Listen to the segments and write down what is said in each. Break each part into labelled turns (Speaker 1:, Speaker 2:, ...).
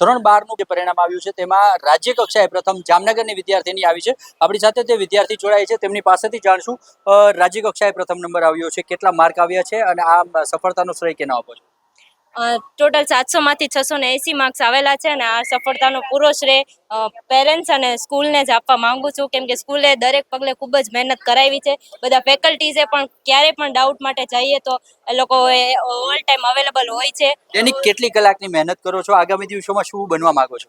Speaker 1: ધોરણ બારનું જે પરિણામ આવ્યું છે, તેમાં રાજ્ય કક્ષાએ પ્રથમ જામનગરની વિદ્યાર્થીની આવી છે. આપણી સાથે તે વિદ્યાર્થી જોડાય છે, તેમની પાસેથી જાણશું રાજ્ય કક્ષાએ પ્રથમ નંબર આવ્યો છે, કેટલા માર્ક આવ્યા છે અને આ સફળતાનો શ્રેય કેના આપો છો?
Speaker 2: ટોટલ સાતસો માંથી છસો ને એસી માર્ક્સ આવેલા છે અને આ સફળતાનો પૂરો શ્રેય પેરેન્ટ્સ અને સ્કૂલને જ આપવા માંગુ છું. કેમ કે સ્કૂલે દરેક પગલે ખૂબ જ મહેનત કરાવી છે. બધા ફેકલ્ટીઝે પણ ક્યારે પણ ડાઉટ માટે જઈએ તો એ લોકો ઓલ ટાઈમ અવેલેબલ હોય છે.
Speaker 1: એની કેટલી કલાકની મહેનત કરો છો? આગામી દિવસોમાં શું બનવા માંગો છો?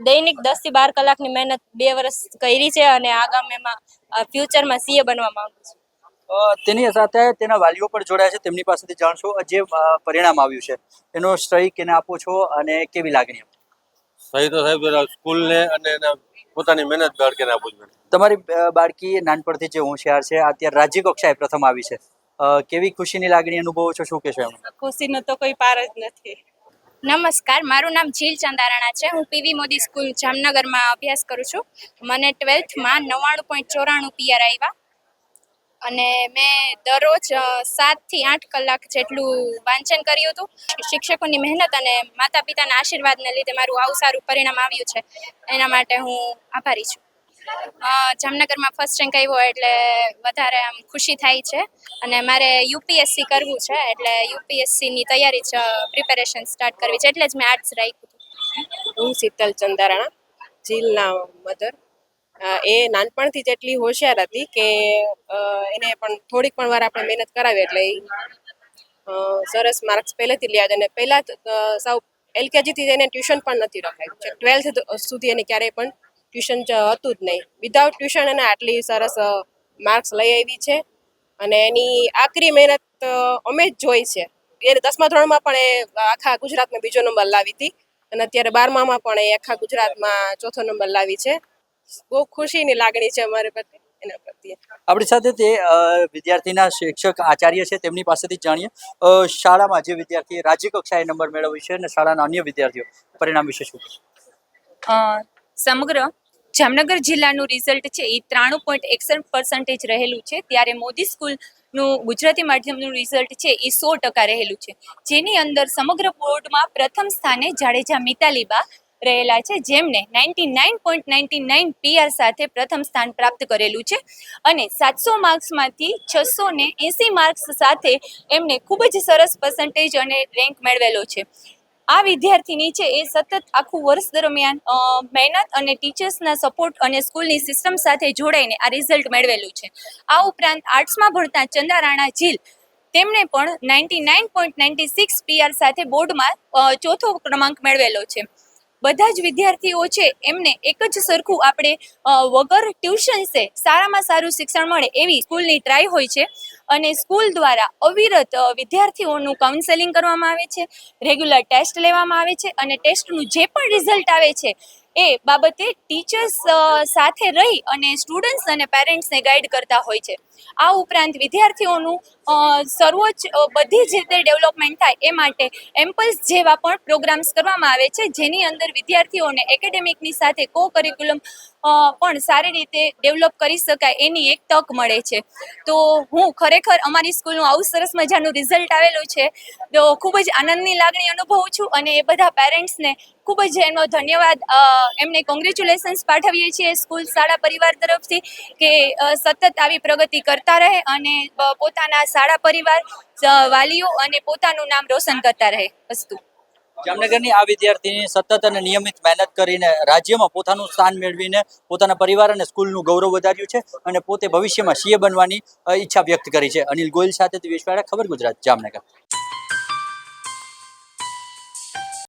Speaker 2: દૈનિક દસથી બાર કલાકની મહેનત બે વર્ષ કરી છે અને આગામીમાં ફ્યુચરમાં સીએ બનવા માંગુ છું.
Speaker 1: તેની સાથે તેના વાલીઓ પણ જોડાયા છે. તેમની પાસેથી જાણશો જે પરિણામ આવ્યું છે. એનો શ્રેય કેને આપો છો અને કેવી લાગણી
Speaker 3: સહી તો સાહેબ સ્કૂલને અને પોતાની મહેનત બાળકીને આપું છું
Speaker 1: તમારી બાળકી નાનપણથી જે હોશિયાર છે અત્યારે રાજ્ય કક્ષાએ પ્રથમ આવી છે. કેવી ખુશીની લાગણી અનુભવો છો? શું કહેશો
Speaker 2: ખુશીનો તો કોઈ પાર જ નથી.
Speaker 4: નમસ્કાર મારું નામ જીલ ચંદારાણા છે. હું પીવી મોદી સ્કૂલ જામનગરમાં અભ્યાસ કરું છું. મને ટ્વેલ્થમાં નવ્વાણું પોઈન્ટ ચોરાણું પીઆર આવ્યા. અને મેં દરરોજ સાતથી આઠ કલાક જેટલું વાંચન કર્યું હતું. શિક્ષકોની મહેનત અને માતા પિતાના આશીર્વાદને લીધે મારું આવું સારું પરિણામ આવ્યું છે. એના માટે હું આભારી છું. જામનગરમાં ફર્સ્ટ રેન્ક આવ્યો એટલે વધારે આમ ખુશી થાય છે. અને મારે યુપીએસસી કરવું છે, એટલે યુપીએસસીની તૈયારી જ પ્રિપેરેશન સ્ટાર્ટ કરવી છે. એટલે જ મેં આર્ટ્સ રાખ્યું
Speaker 5: હું શીતલ ચંદારાણા જીલના મધર. એ નાનપણથી જ એટલી હોશિયાર હતી કે એને પણ થોડીક પણ વાર આપણે મહેનત કરાવી એટલે એ સરસ માર્ક્સ પહેલેથી લ્યા અને પહેલાં સાવ એલકેજીથી એને ટ્યુશન પણ નથી રખાયું. છે, ટ્વેલ્થ સુધી એને ક્યારેય પણ ટ્યુશન હતું જ નહીં. વિધાઉટ ટ્યુશન એને આટલી સરસ માર્ક્સ લઈ આવી છે. અને એની આકરી મહેનત અમે જ જોઈ છે. એ દસમા ધોરણમાં પણ એ આખા ગુજરાતમાં બીજો નંબર લાવી હતી. અને અત્યારે બારમામાં પણ એ આખા ગુજરાતમાં ચોથો નંબર લાવી છે. બહુ ખુશીની લાગણી છે અમારે પ્રત્યે એના પ્રત્યે.
Speaker 1: આપણી સાથે તે વિદ્યાર્થીના શિક્ષક આચાર્ય છે તેમની પાસેથી જાણીએ. શાળામાં જે વિદ્યાર્થીએ રાજ્ય કક્ષાએ નંબર મેળવ્યો છે અને શાળાના અન્ય વિદ્યાર્થીઓ પરિણામ વિશે શું
Speaker 6: સમગ્ર જામનગર જિલ્લાનું રિઝલ્ટ છે એ ત્રાણું પોઈન્ટ એકસઠ પર્સન્ટેજ રહેલું છે. ત્યારે મોદી સ્કૂલનું ગુજરાતી માધ્યમનું રિઝલ્ટ છે એ સો ટકા રહેલું છે. જેની અંદર સમગ્ર બોર્ડમાં પ્રથમ સ્થાને જાડેજા મિતાલીબા રહેલા છે, જેમને ninety nine point ninety nine PR સાથે પ્રથમ સ્થાન પ્રાપ્ત કરેલું છે. અને સાતસો માર્ક્સમાંથી છસો ને એંસી માર્ક્સ સાથે એમને ખૂબ જ સરસ પર્સન્ટેજ અને રેન્ક મેળવેલો છે. આ વિદ્યાર્થીની છે એ સતત આખું વર્ષ દરમિયાન મહેનત અને ટીચર્સના સપોર્ટ અને સ્કૂલની સિસ્ટમ સાથે જોડાઈને આ રિઝલ્ટ મેળવેલું છે. આ ઉપરાંત આર્ટ્સમાં ભણતા ચંદા રાણા જીલ તેમણે પણ ninety nine point ninety six PR સાથે બોર્ડમાં ચોથો ક્રમાંક મેળવેલો છે. બધા જ વિદ્યાર્થીઓ છે, એમને એક જ સરખું આપણે વગર ટ્યુશન્સે સારામાં સારું શિક્ષણ મળે એવી સ્કૂલની ટ્રાય હોય છે. અને સ્કૂલ દ્વારા અવિરત વિદ્યાર્થીઓનું કાઉન્સેલિંગ કરવામાં આવે છે રેગ્યુલર ટેસ્ટ લેવામાં આવે છે અને ટેસ્ટનું જે પણ રિઝલ્ટ આવે છે, એ બાબતે ટીચર્સ સાથે રહી અને સ્ટુડન્ટ્સ અને પેરેન્ટ્સને ગાઈડ કરતા હોય છે. આ ઉપરાંત વિદ્યાર્થીઓનું સર્વોચ્ચ બધી જ રીતે ડેવલપમેન્ટ થાય એ માટે એમ્પલ્સ જેવા પણ પ્રોગ્રામ્સ કરવામાં આવે છે, જેની અંદર વિદ્યાર્થીઓને એકેડેમિકની સાથે કો કરિક્યુલમ પણ સારી રીતે ડેવલપ કરી શકાય એની એક તક મળે છે. તો હું ખરેખર અમારી સ્કૂલનું આવું સરસ મજાનું રિઝલ્ટ આવેલું છે. તો ખૂબ જ આનંદની લાગણી અનુભવું છું અને એ બધા પેરેન્ટ્સને ખૂબ જ એનો ધન્યવાદ એમને કોંગ્રેચ્યુલેશન્સ પાઠવીએ છીએ સ્કૂલ, શાળા, પરિવાર તરફથી કે સતત આવી પ્રગતિ કરતા રહે અને પોતાના શાળા પરિવાર વાલીઓ અને પોતાનું નામ રોશન કરતા રહે વસ્તુ.
Speaker 1: જામનગરની આ વિદ્યાર્થીની સતત અને નિયમિત મહેનત કરીને રાજ્યમાં પોતાનું સ્થાન મેળવીને પોતાના પરિવાર અને સ્કૂલનું ગૌરવ વધાર્યું છે અને પોતે ભવિષ્યમાં સીએ બનવાની ઈચ્છા વ્યક્ત કરી છે. અનિલ ગોયલ સાથે દિવેશ ખબર ગુજરાત, જામનગર.